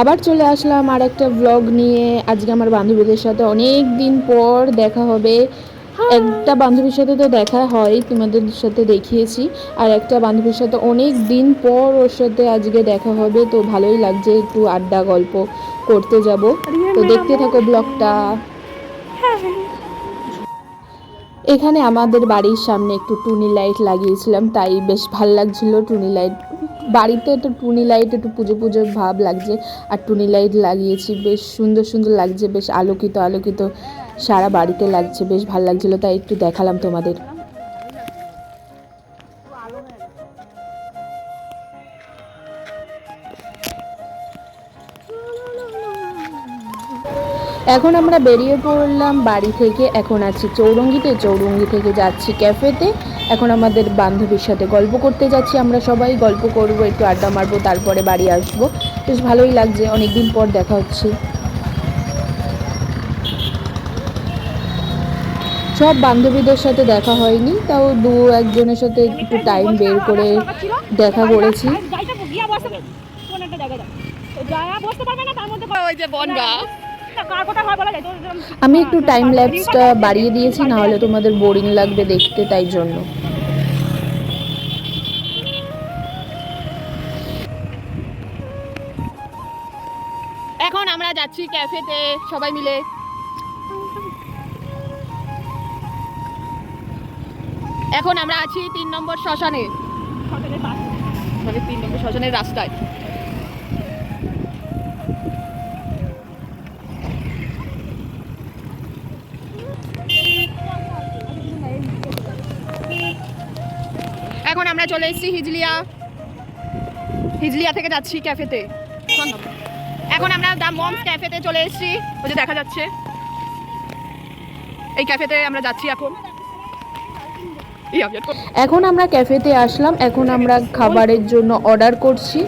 আবার চলে আসলাম আর একটা ব্লগ নিয়ে। আজকে আমার বান্ধবীদের সাথে অনেক দিন পর দেখা হবে। একটা বান্ধবীর সাথে তো দেখা হয় তোমাদের সাথে দেখিয়েছি। আর একটা বান্ধবীর সাথে অনেক দিন পর ওর সাথে আজকে দেখা হবে তো ভালোই লাগছে একটু আড্ডা গল্প করতে যাব। তো দেখতে থাকো ব্লগটা এখানে আমাদের বাড়ির সামনে একটু টুনি লাইট লাগিয়েছিলাম তাই বেশ ভালো লাগছিল টুনি লাইট বাড়িতে একটু টুনি লাইট, একটু পুজো পুজো ভাব লাগছে। আর টুনি লাইট লাগিয়েছি, বেশ সুন্দর সুন্দর লাগছে, বেশ আলোকিত আলোকিত সারা বাড়িতে লাগছে, বেশ ভালো লাগছিল, তাই একটু দেখালাম তোমাদের। এখন আমরা বেরিয়ে পড়লাম বাড়ি থেকে। এখন আছি চৌরঙ্গিতে চৌরঙ্গি থেকে যাচ্ছি ক্যাফেতে। এখন আমাদের বান্ধবীর সাথে গল্প করতে যাচ্ছি। আমরা সবাই গল্প করব একটু আড্ডা মারবো তারপরে বাড়ি আসব। বেশ ভালোই লাগছে অনেক দিন পর দেখা হচ্ছে। সব বান্ধবীদের সাথে দেখা হয়নি তাও দু একজনের সাথে একটু টাইম বের করে দেখা করেছি। ওই যে বনগা। আমি একটু টাইম ল্যাপসটা বাড়িয়ে দিয়েছি না হলে তোমাদের বোরিং লাগবে দেখতে তাই জন্য। এখন আমরা যাচ্ছি ক্যাফেতে সবাই মিলে। এখন আমরা আছি তিন নম্বর শ্মশানে। মানে তিন নম্বর শ্মশানের রাস্তায়। আমরা চলে এসেছি হিজলিয়া। হিজলিয়া থেকে যাচ্ছি ক্যাফেতে। এখন আমরা দ্য মমস ক্যাফেতে চলে এসেছি। ওই যে দেখা যাচ্ছে। এই ক্যাফেতে আমরা যাচ্ছি এখন। এখন আমরা ক্যাফেতে আসলাম। এখন আমরা খাবারের জন্য অর্ডার করছি।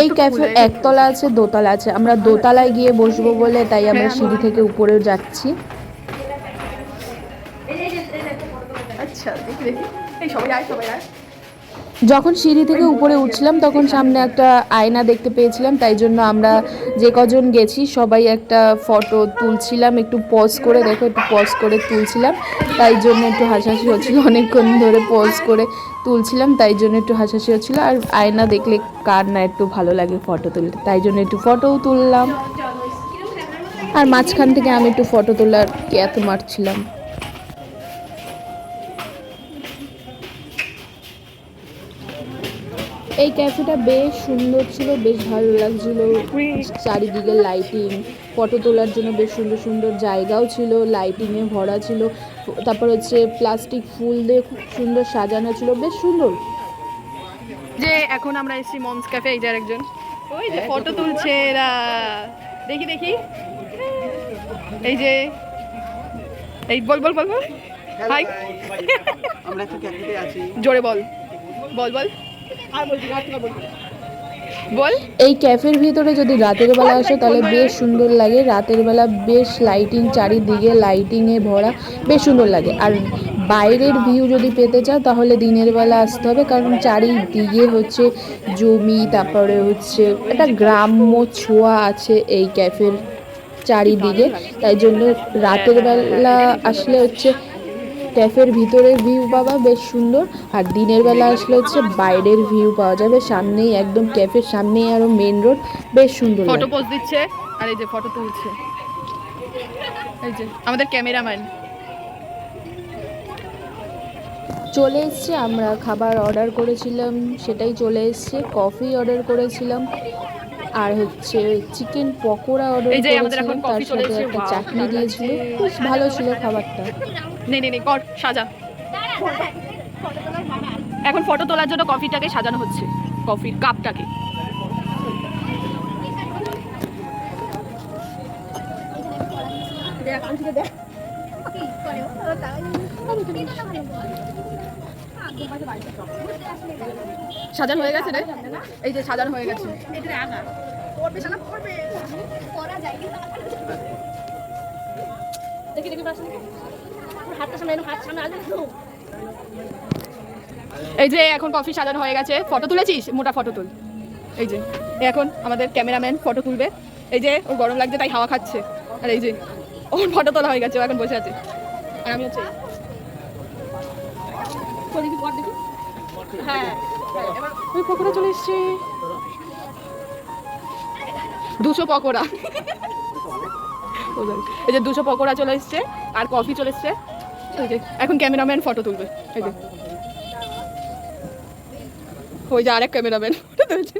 এই ক্যাফে একতলা আছে, দোতলা আছে। আমরা দোতলায় গিয়ে বসবো বলে তাই আমরা সিঁড়ি থেকে উপরেও যাচ্ছি। আচ্ছা দেখি দেখি। এই সবাই আয় সবাই আয়। যখন সিঁড়ি থেকে উপরে উঠছিলাম, তখন সামনে একটা আয়না দেখতে পেয়েছিলাম। তাই জন্য আমরা যে কজন গেছি, সবাই একটা ফটো তুলছিলাম। একটু পজ করে, দেখো, একটু পজ করে তুলছিলাম। তাই জন্য একটু হাসাহাসি হচ্ছিল। অনেকক্ষণ ধরে পজ করে তুলছিলাম। তাই জন্য একটু হাসাহাসি হচ্ছিল। আর আয়না দেখলে কার না একটু ভালো লাগে ফটো তুলতে। তাই জন্য একটু ফটোও তুললাম। আর মাঝখান থেকে আমি একটু ফটো তোলার ক্যাত মারছিলাম এই ক্যাফেটা বেশ সুন্দর ছিল বেশ ভালো লাগছিল। চারিদিকে লাইটিং ফটো তোলার জন্য বেশ সুন্দর সুন্দর জায়গাও ছিল লাইটিংয়ে ভরা ছিল। তারপর হচ্ছে প্লাস্টিক ফুল দিয়ে খুব সুন্দর সাজানো ছিল বেশ সুন্দর। যে এখন আমরা এসেছি মমস ক্যাফে এই যে একজন ওই যে ফটো তুলছে এরা। দেখি দেখি। এই যে এই বল বল বল বল। হাই আমরা একটু ক্যাফেতে আছি। জোরে বল। বল বল। বল। এই ক্যাফের ভিতরে যদি রাতের বেলা আসো, তাহলে বেশ সুন্দর লাগে। রাতের বেলা বেশ লাইটিং চারিদিকে লাইটিংয়ে ভরা, বেশ সুন্দর লাগে। আর বাইরের ভিউ যদি পেতে চাও, তাহলে দিনের বেলা আসতে হবে। কারণ চারিদিকে হচ্ছে জমি, তারপরে হচ্ছে একটা গ্রাম্য ছোঁয়া আছে এই ক্যাফের চারিদিকে। তাই জন্য রাতের বেলা আসলে হচ্ছে ক্যাফের ভিতরের ভিউ পাবা বেশ সুন্দর। আর দিনের বেলা আসলে হচ্ছে বাইরের ভিউ পাওয়া যাবে। সামনেই একদম ক্যাফের সামনেই আরও মেন রোড বেশ সুন্দর ফটো। পোজ দিচ্ছে আর এই যে ফটো তুলছে। এই যে আমাদের ক্যামেরাম্যান চলে এসছে আমরা খাবার অর্ডার করেছিলাম সেটাই চলে এসছে। কফি অর্ডার করেছিলাম। আর হচ্ছে চিকেন পকোড়া অর্ডার এই যে আমাদের এখন করেছিলাম তার চলে সাথে এসেছে। একটা চাটনি দিয়েছিল। বেশ ভালো ছিল খাবারটা নে নে নে কর সাজা এখন ফটো তোলার জন্য কফিটাকে সাজানো হচ্ছে কফির কাপটাকে সাজানো হয়ে গেছে রে? এই যে সাজানো হয়ে গেছে। দেখি দেখি এই যে এখন কফি সাজানো হয়ে গেছে। ফটো তুলেছিস? মোটা ফটো তুল। এই যে এখন আমাদের ক্যামেরাম্যান ফটো তুলবে। এই যে ওর গরম লাগছে তাই হাওয়া খাচ্ছে। আর এই যে ওর ফটো তোলা হয়ে গেছে ও এখন বসে আছে। আর আমি হচ্ছে হ্যাঁ ওই পকোড়া চলে এসছে দুশো পকোড়া। এই যে দুশো পকোড়া চলে এসছে আর কফি চলে এসছে। এই যে এখন ক্যামেরাম্যান ফটো তুলবে। এই যে। ওই যে আরেক ক্যামেরাম্যান ফটো তুলছে।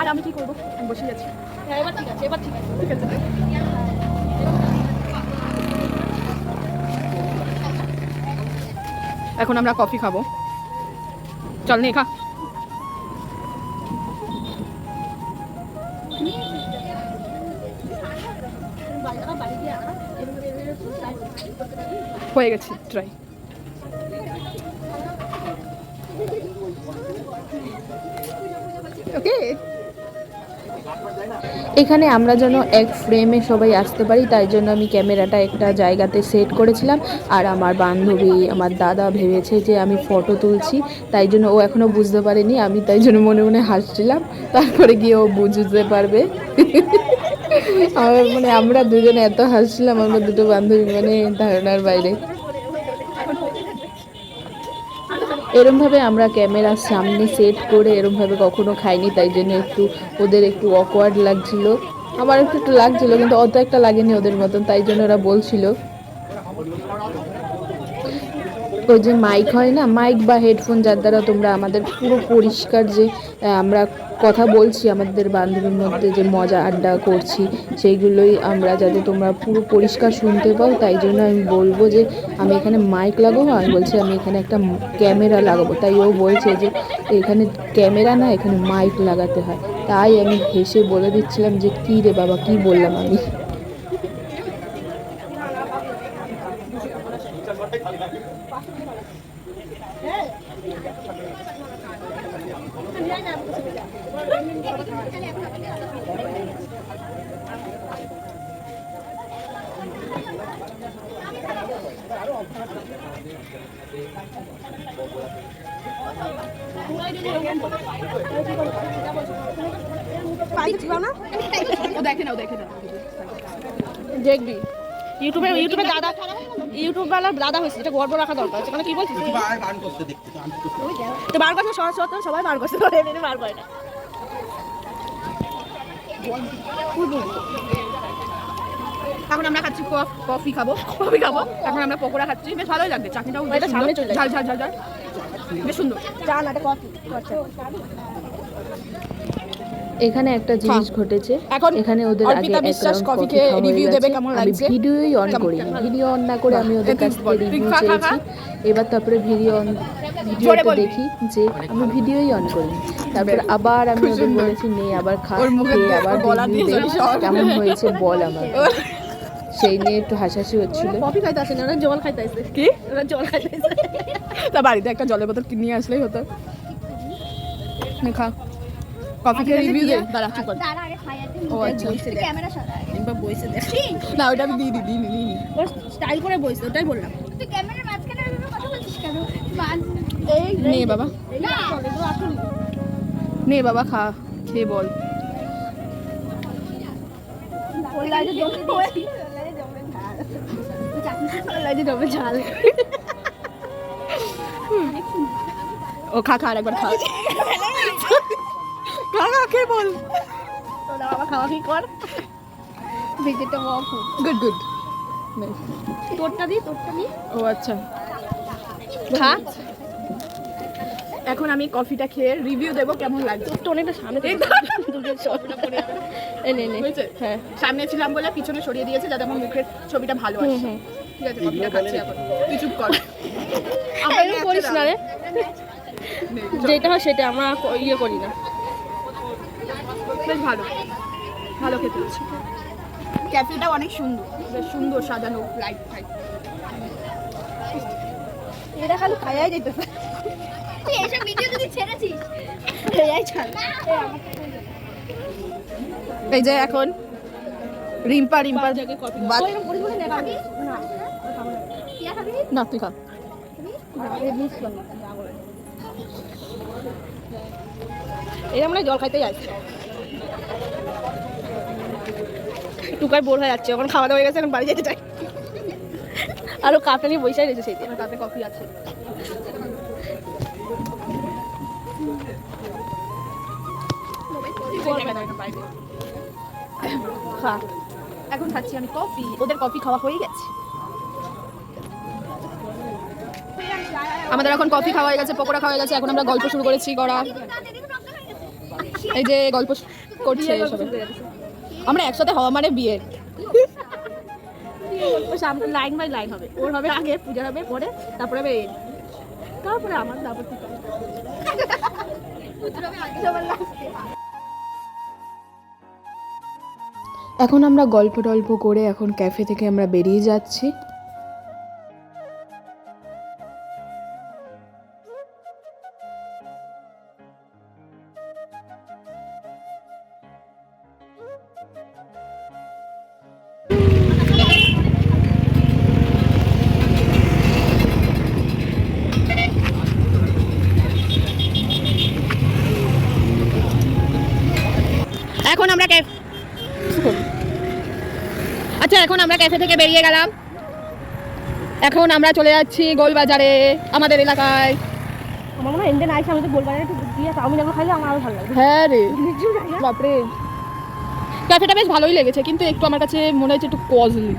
আর আমি কি করব? বসে যাচ্ছি হ্যাঁ এবার ঠিক আছে এবার ঠিক আছে। ঠিক আছে। এখন আমরা কফি খাব। চল নে খা। হয়ে গেছে ট্রাই ওকে এখানে আমরা যেন এক ফ্রেমে সবাই আসতে পারি, তাই জন্য আমি ক্যামেরাটা একটা জায়গাতে সেট করেছিলাম। আর আমার বান্ধবী, আমার দাদা ভেবেছে যে আমি ফটো তুলছি, তাই জন্য ও এখনও বুঝতে পারেনি, আমি তাই জন্য মনে মনে হাসছিলাম। তারপরে গিয়ে ও বুঝতে পারবে। আমার মানে আমরা দুজনে এত হাসছিলাম, আমরা দুটো বান্ধবী মানে ধারণার বাইরে। এরমভাবে আমরা ক্যামেরার সামনে সেট করে এরমভাবে কখনো খাইনি, তাই জন্য একটু ওদের একটু অকওয়ার্ড লাগছিল। আমার একটু একটু লাগছিল, কিন্তু অত একটা লাগেনি ওদের মতন, তাই জন্য ওরা বলছিল। ওই যে মাইক হয় না? মাইক বা হেডফোন যার দ্বারা তোমরা আমাদের পুরো পরিষ্কার যে আমরা কথা বলছি, আমাদের বান্ধবীর মধ্যে যে মজা আড্ডা করছি, সেইগুলোই আমরা যাতে তোমরা পুরো পরিষ্কার শুনতে পাও। তাই জন্য আমি বলব যে, আমি এখানে মাইক লাগাবো আমি বলছি আমি এখানে একটা ক্যামেরা লাগাবো। তাই ও বলছে যে, এখানে ক্যামেরা না, এখানে মাইক লাগাতে হয়। তাই আমি হেসে বলে দিচ্ছিলাম যে, কী রে বাবা, কী বললাম আমি? দেখবি। ইউটিউবে ইউটিউবে দাদা ইউটিউবওয়ালার দাদা হয়েছে এটা গর্ব রাখা দরকার সেখানে কি বলছিস? তো বার করছে সবার সত্ত্বেও সবাই বার করছে বার করে না। এখন আমরা খাচ্ছি কফি খাব কফি খাব। এখন আমরা পকোড়া খাচ্ছি। বেশ ভালোই লাগছে চাটনিটাও সামনে চলে ঝাল ঝাল ঝাল ঝাল। বেশ সুন্দর। চা না কফি। এখানে একটা জিনিস ঘটেছে। এখন এখানে ওদের আগে বিশ্বাস round কফি কফি খেয়ে খাওয়া হয়ে review গেছে। দেবে কেমন লাগছে? ভিডিওই অন করি ভিডিও অন না করে আমি ওদের কাছ থেকে রিভিউ চেয়েছি। এবার তারপরে ভিডিও অন জোরে ভিডিওতে দেখি যে আমি ভিডিওই অন করি তারপর আবার আমি ওদের বলেছি নে আবার খা ওর মুখে খেয়ে আবার। কেমন হয়েছে বল আমার সেই নিয়ে একটু হাসাহাসি হচ্ছিল। কফি খাইতে আসে না ওরা জল খাইতে আসে কি? ওরা জল খাইতে আসে তা বাড়িতে একটা জলের বোতল কিনে আসলেই হতো। খা। কফি খেয়ে রিভিউ দে। দাঁড়া চুপ কর। ও আচ্ছা ক্যামেরা সারায় একবার বইছে দেখ। না ওটা আমি দিয়ে দিই দিই দিই দিই। ওর স্টাইল করে বইছে ওটাই বললাম। তুই ক্যামেরার মাঝখানে কথা বলছিস কেন? এই নে বাবা। না বাবা খা খেয়ে বল। ওই লাইটে জমে ঝাল ও খা খা আরেকবার খা। খা খা খেয়ে বল। তোরা বাবা খাওয়া কি কর? অফ গুড গুড তোরটা দি তোরটা দি। ও আচ্ছা। খা। এখন আমি কফিটা খেয়ে রিভিউ দেবো কেমন লাগছে। তোরটা অনেকটা সামনে নে নে। হ্যাঁ। সামনে ছিলাম বলে পিছনে সরিয়ে দিয়েছে যাতে আমার মুখের ছবিটা ভালো আসে। ঠিক আছে কফিটা খাচ্ছি এখন তুই চুপ কর। আমরা করিস না রে। যেটা হয় সেটা আমরা ইয়ে করি না। বেশ ভালো। ভালো খেতে হচ্ছে। ক্যাফেটাও অনেক সুন্দর। বেশ সুন্দর সাজানো লাইট ফাইট এটা খালি খাইয়াই যেতেছে তুই এসব ভিডিও যদি ছেড়েছিস। এই ছাড়। এই যে এখন রিম্পা রিম্পা খাবি না তুই খা। এরা মানে জল খাইতেই আসছে টুকার বোর হয়ে যাচ্ছে এখন খাওয়া দাওয়া হয়ে গেছে এখন বাড়ি যেতে চাই। আরও কাপটা নিয়ে বসে রয়েছে সেই দিয়ে তাতে কফি আছে। এখন খাচ্ছি আমি কফি। ওদের কফি খাওয়া হয়ে গেছে। আমাদের এখন কফি খাওয়া হয়ে গেছে পকোড়া খাওয়া হয়ে গেছে এখন আমরা গল্প শুরু করেছি করা এই যে গল্প করছে আমরা একসাথে হওয়া মানে বিয়ে। লাইন বাই লাইন হবে। ওর হবে আগে পূজা হবে পরে তারপরে হবে তারপরে আমার তারপর এখন আমরা গল্প টল্প করে এখন ক্যাফে থেকে আমরা বেরিয়ে যাচ্ছি। ক্যাফে থেকে বেরিয়ে গেলাম। এখন আমরা চলে যাচ্ছি গোলবাজারে আমাদের এলাকায়। আমার মনে হয় ইন্ডিয়ান আইসে আমি তো বলব একটু দিয়ে চাউমিন এগুলো খাইলে আমার আরও ভালো লাগবে হ্যাঁ রে বাপরে। ক্যাফেটা বেশ ভালোই লেগেছে কিন্তু একটু আমার কাছে মনে হচ্ছে একটু কজলি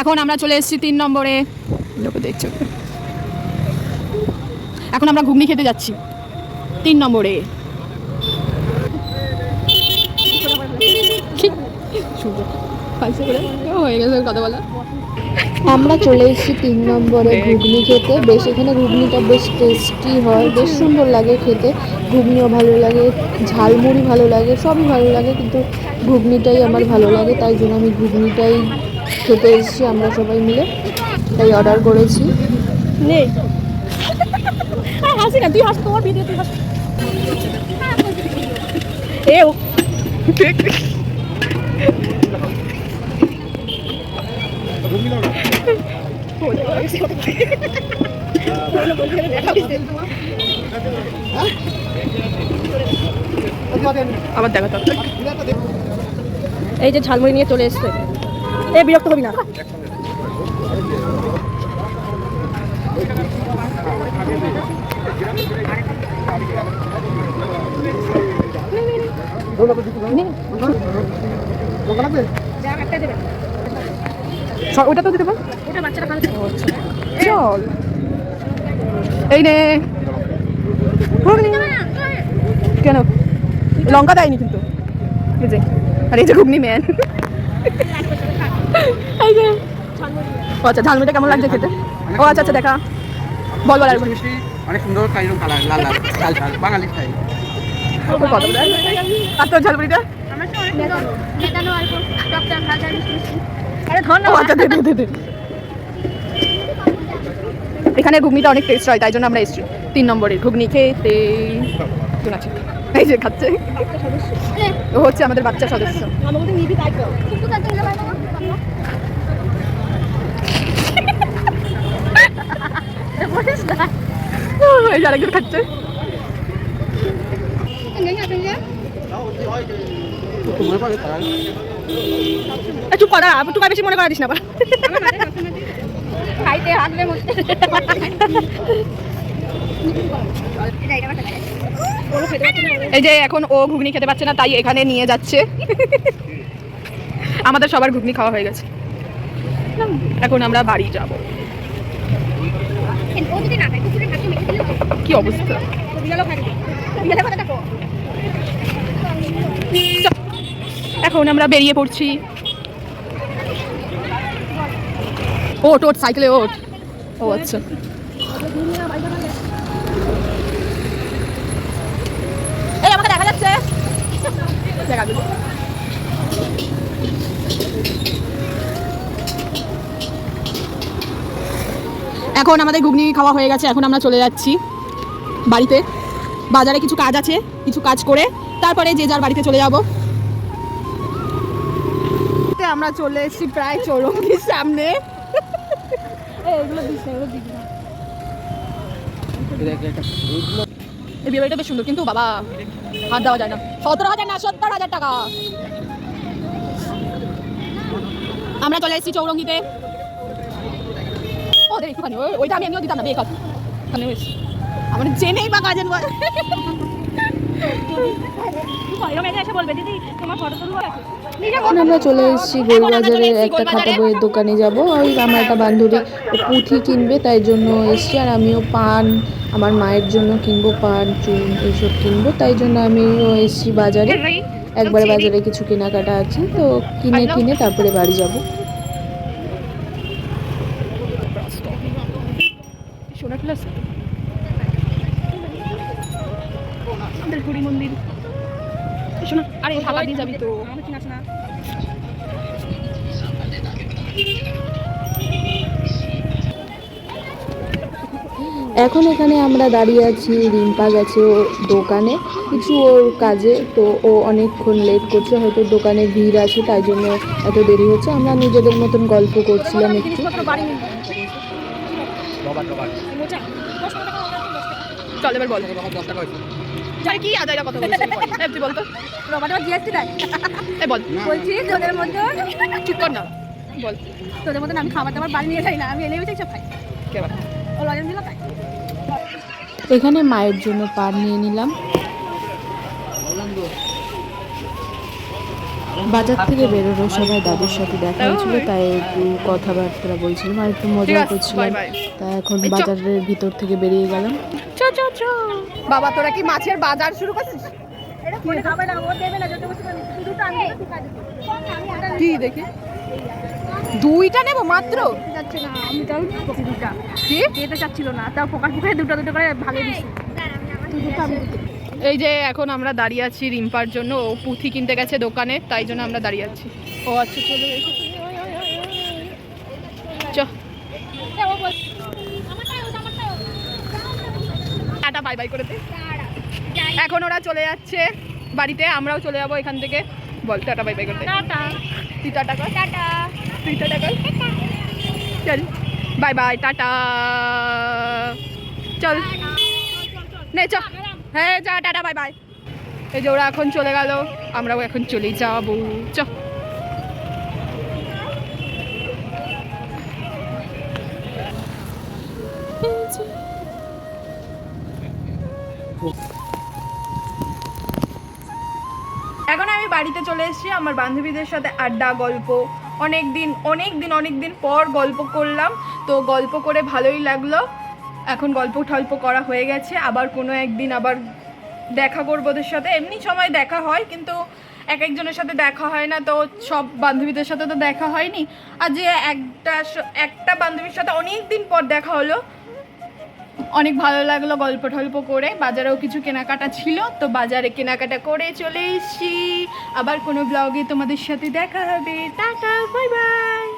এখন আমরা চলে এসেছি তিন নম্বরে। দেখছ। এখন আমরা ঘুগনি খেতে যাচ্ছি। তিন নম্বরে। সুন্দর করে ও, হয়ে গেছে কথা বলা আমরা চলে এসেছি তিন নম্বরে ঘুগনি খেতে। বেশ এখানে ঘুগনিটা বেশ টেস্টি হয় বেশ সুন্দর লাগে খেতে। ঘুগনিও ভালো লাগে ঝালমুড়ি ভালো লাগে সবই ভালো লাগে কিন্তু ঘুগনিটাই আমার ভালো লাগে তাই জন্য আমি ঘুগনিটাই খেতে এসেছি আমরা সবাই মিলে। তাই অর্ডার করেছি। নেই হাসি না, তুই ভিডিও তুই হাস। এ ও আবার দেখা এই যে ঝালমুড়ি নিয়ে চলে এসছে। এ, বিরক্ত হবি না। ওটা তো দিতে চল। এই নে। কেন? লঙ্কা দেয়নি কিন্তু। এই যে, আর এই যে ঘুগনি ম্যান আচ্ছা ঝালমুড়িটা কেমন লাগছে খেতে? ও আচ্ছা আচ্ছা দেখা। বল বল অনেক সুন্দর কালার লাল লাল লাল লাল বাঙালি স্টাইল কত? আর তোর ঝালমুড়িটা? আচ্ছা এখানে ঘুগনিটা অনেক টেস্ট হয় তাই জন্য আমরা এসেছি। তিন নম্বরে ঘুগনি খেতে। এই যে খাচ্ছে। ও হচ্ছে আমাদের বাচ্চা সদস্য। গেলে ভালো না এই আরেকজন খাচ্ছে মনে একটু করা একটু বেশি মনে করা দিস না খাইতে এই যে এখন ও ঘুগনি খেতে পাচ্ছে না তাই এখানে নিয়ে যাচ্ছে। আমাদের সবার ঘুগনি খাওয়া হয়ে গেছে। এখন আমরা বাড়ি যাব ও যদি না খায় কুকুরের খাচ্ছে মেখে দিলে কি অবস্থা? এখন আমরা বেরিয়ে পড়ছি। ওট ওট সাইকেলে ওট ও আচ্ছা। এই, আমাকে দেখা যাচ্ছে। দেখা এখন আমাদের ঘুগনি খাওয়া হয়ে গেছে, এখন আমরা চলে যাচ্ছি বাড়িতে। বাজারে কিছু কাজ আছে, কিছু কাজ করে, তারপরে যে যার বাড়িতে চলে যাব। আমরা চলে এসেছি প্রায় চৌরঙ্গির সামনে। এই বিয়ে বেশ সুন্দর, কিন্তু বাবা না। সতেরো হাজার না, সত্তর হাজার টাকা। আমরা চলে এসেছি চৌরঙ্গিতে। একটুখানি ওই- ওইটা আমি এমনিও দিতাম না বেকার ওখানে এসেছি আমার জেনেই বা কাজের বল এরকম এসে বলবে দিদি তোমার ফটো তুলবো এখন আমরা চলে এসেছি গরুবাজারের একটা খাতা বইয়ের দোকানে যাব। ওই আমার একটা বান্ধবী পুঁথি কিনবে তাই জন্য এসছি। আর আমিও পান আমার মায়ের জন্য কিনবো পান চুন এইসব কিনবো। তাই জন্য আমিও এসছি বাজারে। একবারে বাজারে কিছু কেনাকাটা আছে তো কিনে কিনে তারপরে বাড়ি যাব। যাবি তো। এখন এখানে আমরা দাঁড়িয়ে আছি রিম্পা গেছে ওর দোকানে। কিছু ওর কাজে তো ও অনেকক্ষণ লেট করছে হয়তো দোকানে ভিড় আছে তাই জন্য এত দেরি হচ্ছে। আমরা নিজেদের মতন গল্প করছিলাম একটু। চল এবার বল। কি কথা বলছিস? তুই বল তো। রবার্ট জিএসটি দেয়। এই বল। বলছি তোদের মধ্যে চুপ কর না। বল। তোদের মতন আমি খাবার দাবার বাড়ি নিয়ে যাই না আমি এনে বেঁচে সব খাই। কে বল? ও লজেন দিল তাই। এখানে মায়ের জন্য পান নিয়ে নিলাম। বাজার থেকে বেরোনোর সময় দাদুর সাথে দেখা হয়েছিল তাই একটু কথাবার্তা বলছিলাম আর একটু মজা করছিলাম. তা এখন বাজারের ভিতর থেকে বেরিয়ে গেলাম। চ চ চ। বাবা তোরা কি মাছের বাজার শুরু করছিস? এটা কি দেখি? দুইটা নেব মাত্র? যাচ্ছে না আমি তাও দিচ্ছি দুটা। কি? যেতে চাচ্ছিল না তাও পোকার পোকায় দুটো দুটো করে ভাগে দুটো আমি। এই যে এখন আমরা দাঁড়িয়ে আছি রিম্পার জন্য ও পুঁথি কিনতে গেছে দোকানে তাই জন্য আমরা দাঁড়িয়ে আছি। ও আচ্ছা চলো। টাটা বাই বাই করে দে। এখন ওরা চলে যাচ্ছে বাড়িতে আমরাও চলে যাব এখান থেকে। বল টাটা বাই বাই করতে টাটা। তুই টাটা কর। টাটা। তুই টাটা কর। চল। বাই বাই টাটা। চল। নে চ। হ্যাঁ যা, টাটা, বাই বাই। এই যে ওরা এখন চলে গেল, আমরাও এখন চলে যাব। চ। এখন আমি বাড়িতে চলে এসেছি, আমার বান্ধবীদের সাথে আড্ডা, গল্প। অনেক দিন অনেক দিন অনেক দিন পর গল্প করলাম, তো গল্প করে ভালোই লাগল। এখন গল্প টল্প করা হয়ে গেছে, আবার কোনো একদিন আবার দেখা করব ওদের সাথে। এমনি সময় দেখা হয়, কিন্তু এক একজনের সাথে দেখা হয় না, তো সব বান্ধবীদের সাথে তো দেখা হয়নি। আর যে একটা একটা বান্ধবীর সাথে অনেক দিন পর দেখা হলো, অনেক ভালো লাগল গল্প টল্প করে। বাজারেও কিছু কেনাকাটা ছিল, তো বাজারে কেনাকাটা করে চলে এসেছি। আবার কোনো ব্লগে তোমাদের সাথে দেখা হবে। Tata bye by